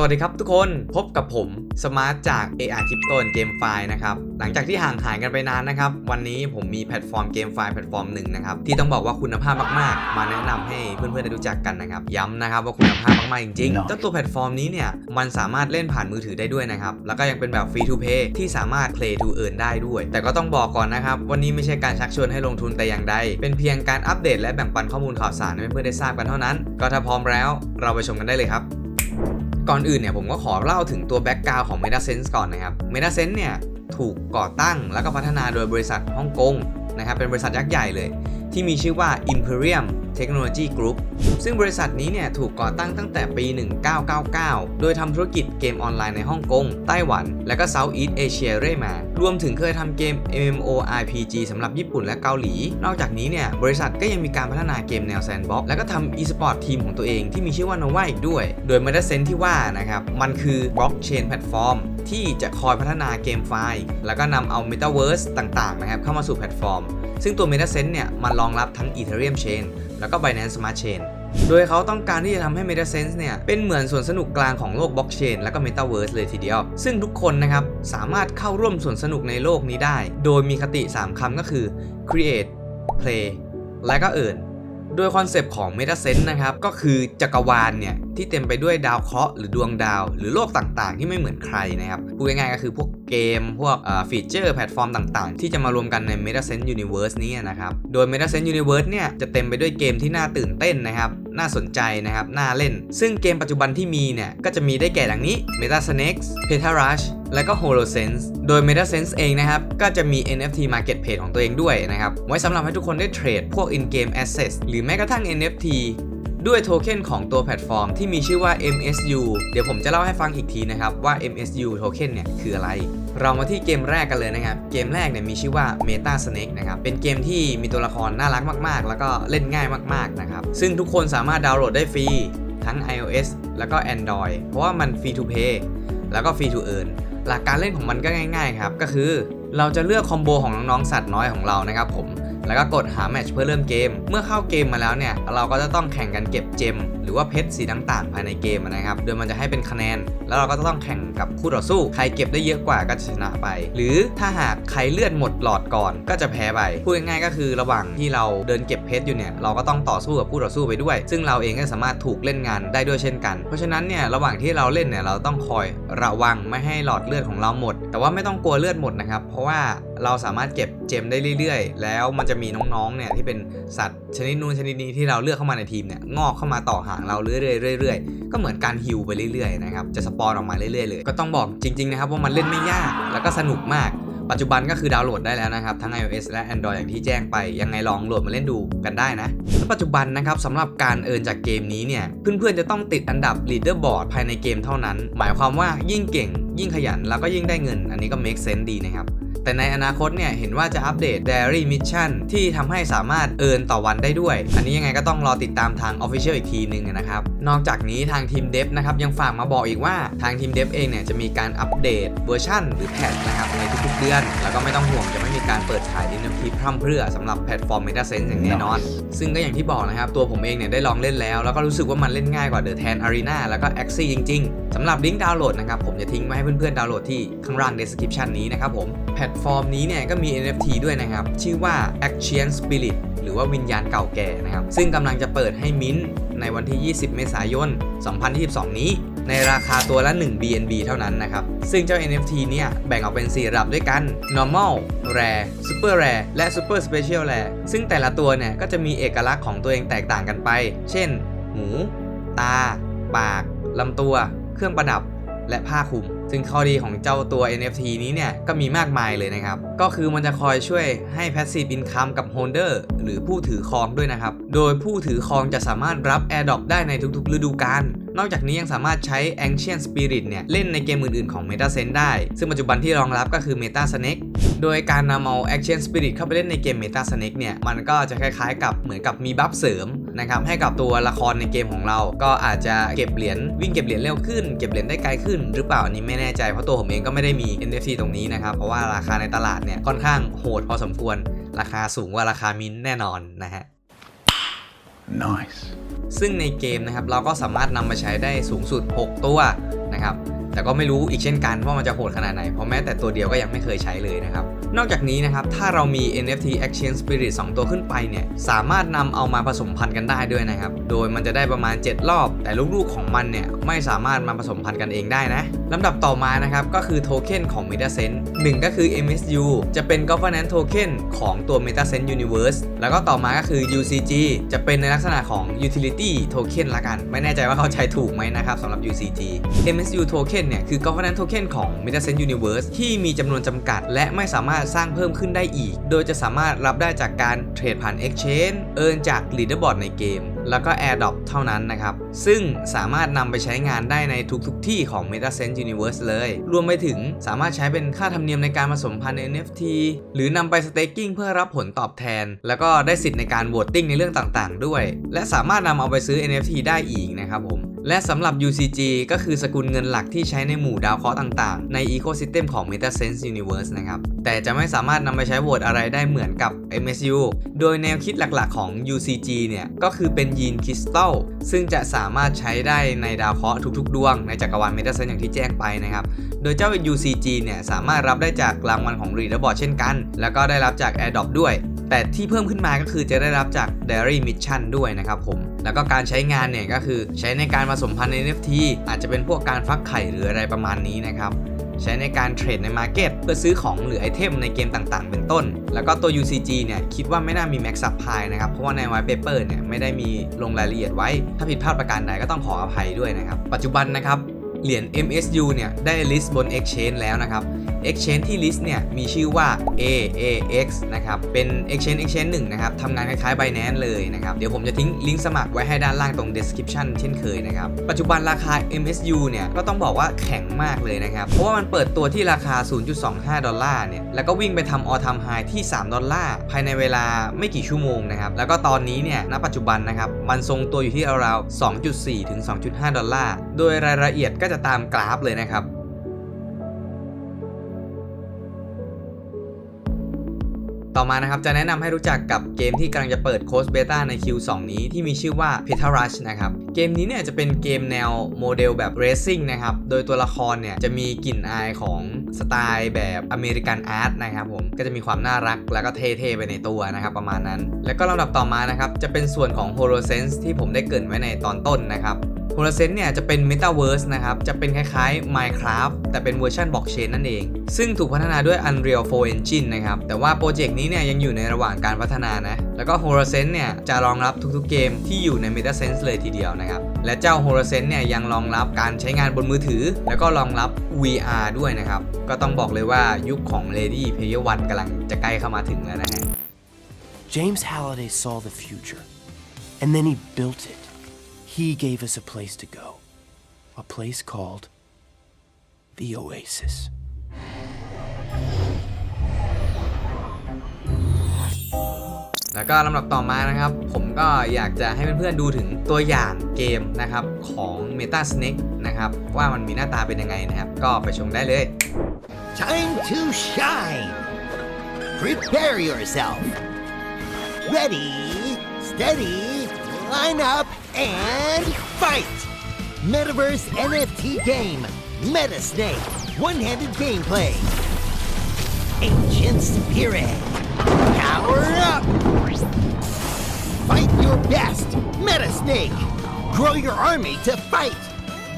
สวัสดีครับทุกคนพบกับผมสมาร์ทจาก AR Crypto and Game File นะครับหลังจากที่ห่างหายกันไปนานนะครับ วันนี้ผมมีแพลตฟอร์มเกมไฟล์แพลตฟอร์มหนึ่งนะครับ ที่ต้องบอกว่าคุณภาพมากๆ มาแนะนำให้เพื่อนๆได้รู้จักกันนะครับ ย้ำนะครับว่าคุณภาพมากๆ จริงๆ Nice เจ้าตัวแพลตฟอร์มนี้เนี่ยมันสามารถเล่นผ่านมือถือได้ด้วยนะครับ แล้วก็ยังเป็นแบบ Free to Play ที่สามารถ Play to Earn ได้ด้วย แต่ก็ต้องบอกก่อนนะครับวันนี้ไม่ใช่การชักชวนให้ลงทุนแต่อย่างใดเป็นเพียงการอัปเดตและแบ่งปันข้อมูลข่าวสารให้เพื่อนๆได้ทราบกันเท่านั้น ก็ถ้าพร้อมแล้ว เราไปชมกันได้เลยครับ ก่อนอื่นเนี่ยผมก็ขอเล่าถึงตัวแบ็กกราวของ MetaSense ก่อนนะครับ MetaSense เนี่ยถูกก่อตั้งแล้วก็พัฒนาโดยบริษัทฮ่องกงนะครับเป็นบริษัทยักษ์ใหญ่เลย ที่มีชื่อว่า Imperium Technology Group ซึ่งบริษัทนี้เนี่ยถูกก่อตั้งตั้งแต่ปี 1999 โดยทำธุรกิจเกมออนไลน์ในฮ่องกง ไต้หวัน และก็ Southeast Asia เรื่อยมา รวมถึงเคยทำเกม MMORPG สำหรับญี่ปุ่นและเกาหลี นอกจากนี้เนี่ยบริษัทก็ยังมีการพัฒนาเกมแนวแซนด์บ็อกซ์แล้วก็ทำ e-sport ทีมของตัวเองที่มีชื่อว่า Nova อีกด้วย โดย MetaSense ที่ว่านะครับมันคือบล็อกเชนแพลตฟอร์มที่จะคอยพัฒนาเกมไฟล์แล้วก็นำเอา Metaverse ต่างๆนะครับเข้ามาสู่แพลตฟอร์ม ซึ่งตัว MetaSense เนี่ยมันรองรับทั้ง Ethereum Chain แล้วก็ Binance Smart Chain โดยเขาต้องการที่จะทำให้ MetaSense เนี่ย เป็นเหมือนส่วนสนุกกลางของโลกบล็อกเชนและก็ Metaverse เลยทีเดียว ซึ่งทุกคนนะครับ สามารถเข้าร่วมส่วนสนุกในโลกนี้ได้ โดยมีคติ 3คำก็คือ create play และก็ earn โดยคอนเซปต์ของ MetaSense นะครับ ก็คือจักรวาลเนี่ย ที่เต็มไปด้วยดาวเคราะห์หรือดวงดาว หรือโลกต่างๆ ที่ไม่เหมือนใครนะครับ พูดง่ายๆก็คือพวกเกม พวกฟีเจอร์แพลตฟอร์มต่างๆ ที่จะมารวมกันใน MetaSense Universe นี้นะครับ โดย MetaSense Universe เนี่ย จะเต็มไปด้วยเกมที่น่าตื่นเต้นนะครับน่าสนใจนะครับ น่าเล่น ซึ่งเกมปัจจุบันที่มีเนี่ย ก็จะมีได้แก่ดังนี้ MetaSnakes Petarush และก็ HoloSense โดย MetaSense เองนะครับ ก็จะมี NFT Marketplace ของตัวเองด้วยนะครับ ไว้สำหรับให้ทุกคนได้เทรดพวก in-game assets หรือแม้กระทั่ง NFT ด้วยโทเค็นของตัวแพลตฟอร์มที่มีชื่อว่า MSU เดี๋ยวผมจะเล่าให้ฟังอีกทีนะครับว่า MSU โทเค็นเนี่ยคืออะไร เรามาที่เกมแรกกันเลยนะครับ เกมแรกเนี่ยมีชื่อว่า Meta Snake นะครับ เป็นเกมที่มีตัวละครน่ารักมากๆ แล้วก็เล่นง่ายมากๆนะครับ ซึ่งทุกคนสามารถดาวน์โหลดได้ฟรีทั้ง iOS แล้วก็ Android เพราะว่ามันฟรี to play แล้วก็ free to earn หลักการเล่นของมันก็ง่ายๆครับก็คือเราจะเลือกคอมโบของน้องๆสัตว์น้อยของเรานะครับผม แล้วก็กดหาแมตช์เพื่อเริ่มเกม เมื่อเข้าเกมมาแล้วเนี่ย เราก็จะต้องแข่งกันเก็บเจม หรือว่าเพชรสีต่างๆภายในเกมนะครับ โดยมันจะให้เป็นคะแนน แล้วเราก็จะต้องแข่งกับคู่ต่อสู้ ใครเก็บได้เยอะกว่าก็จะชนะไป หรือถ้าหากใครเลือดหมดหลอดก่อนก็จะแพ้ไป พูดง่ายๆก็คือระหว่างที่เราเดินเก็บเพชรอยู่เนี่ย เราก็ต้องต่อสู้กับคู่ต่อสู้ไปด้วย ซึ่งเราเองก็สามารถถูกเล่นงานได้ด้วยเช่นกัน เพราะฉะนั้นเนี่ยระหว่างที่เราเล่นเนี่ยเราต้องคอยระวังไม่ให้หลอดเลือดของเราหมด แต่ว่าไม่ต้องกลัวเลือดหมดนะครับ เพราะว่า เราสามารถเก็บเจมได้เรื่อยๆ แล้วมันจะมีน้องๆ เนี่ยที่เป็นสัตว์ชนิดนู้นชนิดนี้ที่เราเลือกเข้ามาในทีมเนี่ยงอกเข้ามาต่อหางเราเรื่อยๆเรื่อยๆ ก็เหมือนการฮิวไปเรื่อยๆนะครับจะสปอนออกมาเรื่อยๆเลย ก็ต้องบอกจริงๆนะครับว่ามันเล่นไม่ยากแล้วก็สนุกมากปัจจุบันก็คือดาวน์โหลดได้แล้วนะครับ ทั้ง iOS และ Android อย่างที่แจ้งไป ยังไงลองโหลดมาเล่นดูกันได้นะและปัจจุบันนะครับสำหรับการเอินจากเกมนี้เนี่ย เพื่อนๆ จะต้องติดอันดับ leaderboard ภายในเกมเท่านั้น หมายความว่ายิ่งเก่ง ยิ่งขยัน แล้วก็ยิ่งได้เงิน อันนี้ก็ make sense ดีนะครับ แต่ในอนาคตเนี่ยเห็นว่าจะอัปเดต Diary Mission ที่ทำให้สามารถเอินต่อวันได้ด้วย อันนี้ยังไงก็ต้องรอติดตามทาง Official อีกทีหนึงนะครับ นอกจากนี้ทางทีมเดฟนะครับยังฝากมาบอกอีกว่าทางทีมเดฟเองเนี่ยจะมีการอัปเดตเวอร์ชันหรือแพทนะครับในทุกๆเดือน แล้วก็ไม่ต้องห่วงจะไม่มีการเปิดขายดินทีพร่ำเพรื่อสำหรับแพลตฟอร์ม MetaSense อย่างแน่นอน ซึ่งก็อย่างที่บอกนะครับตัวผมเองเนี่ยได้ลองเล่นแล้วแล้วก็รู้สึกว่ามันเล่นง่ายกว่า The Tan Arena แล้วก็ Axie จริง ๆสำหรับลิงก์ดาวน์โหลดนะครับผมจะทิ้งไว้ให้เพื่อนๆดาวน์โหลดที่ข้างล่าง description นี้นะครับผมแพลตฟอร์มนี้เนี่ยก็มี NFT ด้วยนะครับ ชื่อว่า Action Spirit หรือว่าวิญญาณเก่าแก่นะครับ ซึ่งกำลังจะเปิดให้มิ้นท์ในวันที่ 20 เมษายน 2022 นี้ในราคาตัวละ 1 BNB เท่านั้นนะครับ ซึ่งเจ้า NFT เนี่ยแบ่งออกเป็น 4 ระดับด้วยกัน normal rare super rare และ super special rare ซึ่งแต่ละตัวเนี่ยก็จะมีเอกลักษณ์ของตัวเองแตกต่างกันไป เช่น หู ตา ปาก ลำตัว เครื่องประดับ และผ้าคลุม ซึ่งข้อดีของเจ้าตัว NFT นี้เนี่ยก็มีมากมายเลยนะครับ ก็คือมันจะคอยช่วยให้ Passive Income กับ Holder หรือผู้ถือครองด้วยนะครับ โดยผู้ถือครองจะสามารถรับ AirDrop ได้ในทุกๆ ฤดูกาลนอกจากนี้ยังสามารถใช้ Ancient Spirit เนี่ยเล่นในเกมอื่นๆของ MetaSense ได้ ซึ่งปัจจุบันที่รองรับก็คือ Meta Snake โดยการนำเอา Action Spirit เข้าไปเล่นในเกม Meta Snake เนี่ย มันก็จะคล้ายๆ กับเหมือนกับมีบัฟเสริมนะครับให้กับตัวละครในเกมของเรา ก็อาจจะเก็บเหรียญวิ่งเก็บเหรียญเร็วขึ้น เก็บเหรียญได้ไกลขึ้น หรือเปล่าอันนี้ไม่แน่ใจเพราะตัวผมเองก็ไม่ได้มี NFT ตรงนี้นะครับ เพราะว่าราคาในตลาดเนี่ยค่อนข้างโหดพอสมควร ราคาสูงกว่าราคามินท์แน่นอนนะฮะ Nice. ซึ่งในเกมนะครับเราก็สามารถนำมาใช้ได้สูงสุด 6 ตัวนะนะครับ แต่ก็ไม่รู้อีกเช่นกันว่ามันจะโหดขนาดไหน เพราะแม้แต่ตัวเดียวก็ยังไม่เคยใช้เลยนะครับ นอกจากนี้นะครับ ถ้าเรามี NFT action Spirit 2 ตัวขึ้นไปเนี่ย สามารถนำเอามาผสมพันธุ์กันได้ด้วยนะครับ โดยมันจะได้ประมาณ 7 รอบ แต่ลูกๆของมันเนี่ยไม่สามารถมาผสมพันธุ์กันเองได้นะ ลำดับต่อมานะครับก็คือโทเค็นของ MetaSense หนึ่งก็คือ MSU จะเป็น Governance Token ของตัว MetaSense Universe แล้วก็ต่อมาก็คือ UCG จะเป็นในลักษณะของ Utility Token ละกัน ไม่แน่ใจว่าเขาใช้ถูกไหมนะครับสำหรับ UCG MSU Token เนี่ยคือ Governance Token ของ MetaSense Universe ที่มีจำนวนจำกัด และไม่สามารถสร้างเพิ่มขึ้นได้อีก โดยจะสามารถรับได้จากการเทรดผ่าน Exchange เอินจาก Leaderboard ในเกมแล้วก็ AirDrop เท่านั้นนะครับ ซึ่งสามารถนำไปใช้งานได้ในทุกๆที่ของ MetaSense Universe เลย รวมไปถึงสามารถใช้เป็นค่าธรรมเนียมในการผสมพันธุ์ NFT หรือนำไป staking เพื่อรับผลตอบแทน แล้วก็ได้สิทธิ์ในการโหวตติ้งในเรื่องต่างๆ ด้วย และสามารถนำเอาไปซื้อ NFT ได้อีกนะครับผม และสำหรับ UCG ก็คือสกุลเงินหลักที่ใช้ในหมู่ดาวเคราะห์ต่างๆ ใน Ecosystem ของ MetaSense Universe นะครับ แต่จะไม่สามารถนำไปใช้โหวตอะไรได้เหมือนกับ MSU โดยแนวคิดหลักๆของ UCG เนี่ย ก็คือเป็นยีนคริสตัลซึ่งจะสามารถใช้ได้ในดาวเคราะห์ทุกๆ ดวงในจักรวาล MetaSense อย่างที่แจ้งไปนะครับ โดยเจ้า UCG เนี่ยสามารถรับได้จากรางวัลของ Leaderboard เช่นกัน แล้วก็ได้รับจาก AirDrop ด้วย แต่ที่เพิ่มขึ้นมาก็คือจะได้รับจาก Diary Mission ด้วยนะครับผม แล้วก็การใช้งานเนี่ยก็คือใช้ในการผสมพันธุ์ NFT อาจจะเป็นพวกการฟักไข่หรืออะไรประมาณนี้นะครับใช้ในการเทรดในมาร์เก็ตเพื่อซื้อของหรือไอเทมในเกมต่างๆ เป็นต้น แล้วก็ตัว UCG เนี่ยคิดว่าไม่น่ามี Max Supply นะครับ เพราะว่าใน White Paper เนี่ยไม่ได้มีลงรายละเอียดไว้ ถ้าผิดพลาดประการใดก็ต้องขออภัยด้วยนะครับ ปัจจุบันนะครับ เหรียญ MSU เนี่ยได้ list บน Exchange แล้วนะครับ Exchange ที่ list เนี่ยมีชื่อว่า AAX นะครับเป็น Exchange Exchange หนึ่งนะครับทำงานคล้ายๆ Binance เลยนะครับเดี๋ยวผมจะทิ้งลิงก์สมัครไว้ให้ด้านล่างตรง description เช่นเคยนะครับปัจจุบันราคา MSU เนี่ยก็ต้องบอกว่าแข็งมากเลยนะครับเพราะว่ามันเปิดตัวที่ราคา 0.25 ดอลลาร์เนี่ยแล้วก็วิ่งไปทำ all time high ที่ 3 ดอลลาร์ภายในเวลาไม่กี่ชั่วโมงนะครับแล้วก็ตอนนี้เนี่ยณปัจจุบันนะครับมันทรงตัวอยู่ที่ราวๆ2.4 ถึง 2.5 ดอลลาร์โดยรายละเอียดก็จะตามกราฟเลยนะครับ ต่อมานะครับจะแนะนำให้รู้จักกับเกมที่กำลังจะเปิดโค้ดเบต้าใน Q2 นี้ที่มีชื่อว่า p e t a Rush นะครับ เกมนี้เนี่ยจะเป็นเกมแนวโมเดลแบบ Racing นะครับ โดยตัวละครเนี่ยจะมีกลิ่นอายของสไตล์แบบอเมริกันอาร์ตนะครับผม ก็จะมีความน่ารักแล้วก็เท่ๆไปในตัวนะครับประมาณนั้น แล้วก็ลำดับต่อมานะครับจะเป็นส่วนของ HoloSense ที่ผมได้เกริ่นไว้ในตอนต้นนะครับ h o l o s e n s e เนี่ยจะเป็น Metaverse นะครับ จะเป็นคล้ายๆ Minecraft แต่เป็นเวอร์ชันบล็อกเชนนั่นเอง ซึ่งถูกพัฒนาด้วย Unreal 4 Engine นะครับ แต่ว่าโปรเจกต์นี้เนี่ยยังอยู่ในระหว่างการพัฒนานะ แล้วก็ h o l o s e n s e เนี่ยจะรองรับทุกๆเกมที่อยู่ใน MetaSense เลยทีเดียวนะครับ และเจ้า h o l o s e n s e เนี่ยยังรองรับการใช้งานบนมือถือ แล้วก็รองรับ VR ด้วยนะครับ ก็ต้องบอกเลยว่ายุคของ Lady Player One กำลังจะใกล้เข้ามาถึงแล้วนะฮะ James Halliday saw the future, and then he built it. He gave us a place to go, a place called the Oasis. แล้วก็ลำดับต่อมานะครับ ผมก็อยากจะให้เพื่อนๆดูถึงตัวอย่างเกมนะครับของ Meta Snake นะครับ ว่ามันมีหน้าตาเป็นยังไงนะครับ ก็ไปชมได้เลย Time to shine! Prepare yourself! Ready, steady, line up, and fight! Metaverse NFT game, Metasnake, one-handed gameplay. Ancient Spirit, power up! Fight your best, Metasnake! Grow your army to fight!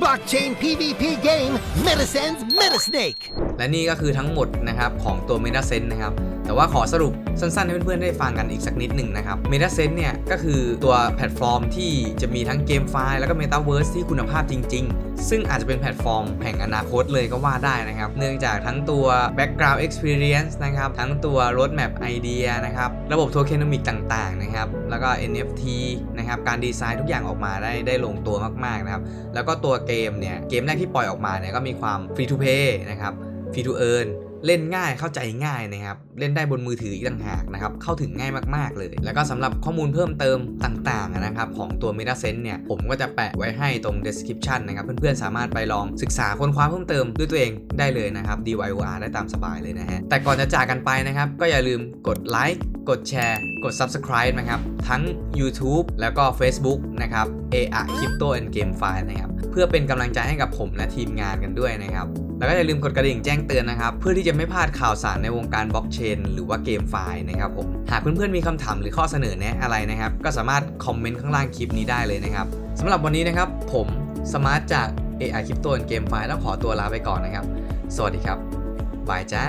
Blockchain PvP game, Metasense Metasnake! และนี่ก็คือทั้งหมดนะครับของตัว MetaSense นะครับ แต่ว่าขอสรุปสั้นๆ ให้เพื่อนๆ ได้ฟังกันอีกสักนิดหนึ่งนะครับ MetaSense เนี่ยก็คือตัวแพลตฟอร์มที่จะมีทั้งเกมไฟล์แล้วก็ Metaverse ที่คุณภาพจริง ๆ ซึ่งอาจจะเป็นแพลตฟอร์มแห่งอนาคตเลยก็ว่าได้นะครับ เนื่องจากทั้งตัว Background Experience นะครับ ทั้งตัว Roadmap Idea นะครับ ระบบ Tokenomic ต่างๆ นะครับ แล้วก็ NFT นะครับ การดีไซน์ทุกอย่างออกมาได้ได้ลงตัวมากๆ นะครับ แล้วก็ตัวเกมเนี่ย เกมแรกที่ปล่อยออกมาเนี่ยก็มีความ Free to Play นะครับ Free to Earn เล่นง่ายเข้าใจง่ายนะครับ เล่นได้บนมือถืออีกต่างหากนะครับ เข้าถึงง่ายมากๆเลย แล้วก็สำหรับข้อมูลเพิ่มเติมต่างๆนะครับของตัว MetaSense เนี่ย ผมก็จะแปะไว้ให้ตรง description นะครับ เพื่อนๆ สามารถไปลองศึกษาค้นคว้าเพิ่มเติมด้วยตัวเองได้เลยนะครับ DIYR ได้ตามสบายเลยนะฮะ แต่ก่อนจะจากกันไปนะครับ ก็อย่าลืมกดไลค์กดแชร์ กด subscribe นะครับ ทั้ง YouTube แล้วก็ Facebook นะครับ a a Crypto and Game File นะครับ เพื่อเป็นกำลังใจให้กับผมและทีมงานกันด้วยนะครับ แล้วก็อย่าลืมกดกระดิ่งแจ้งเตือนนะครับ เพื่อที่จะไม่พลาดข่าวสารในวงการบล็อกเชนหรือว่าเกมไฟล์นะครับผมหากเพื่อนๆมีคำถามหรือข้อเสนอแนะอะไรนะครับ ก็สามารถคอมเมนต์ข้างล่างคลิปนี้ได้เลยนะครับสำหรับวันนี้นะครับ ผมสมาร์ทจาก AI คลิปตัวเกมไฟล์ต้องขอตัวลาไปก่อนนะครับ สวัสดีครับบายจ้า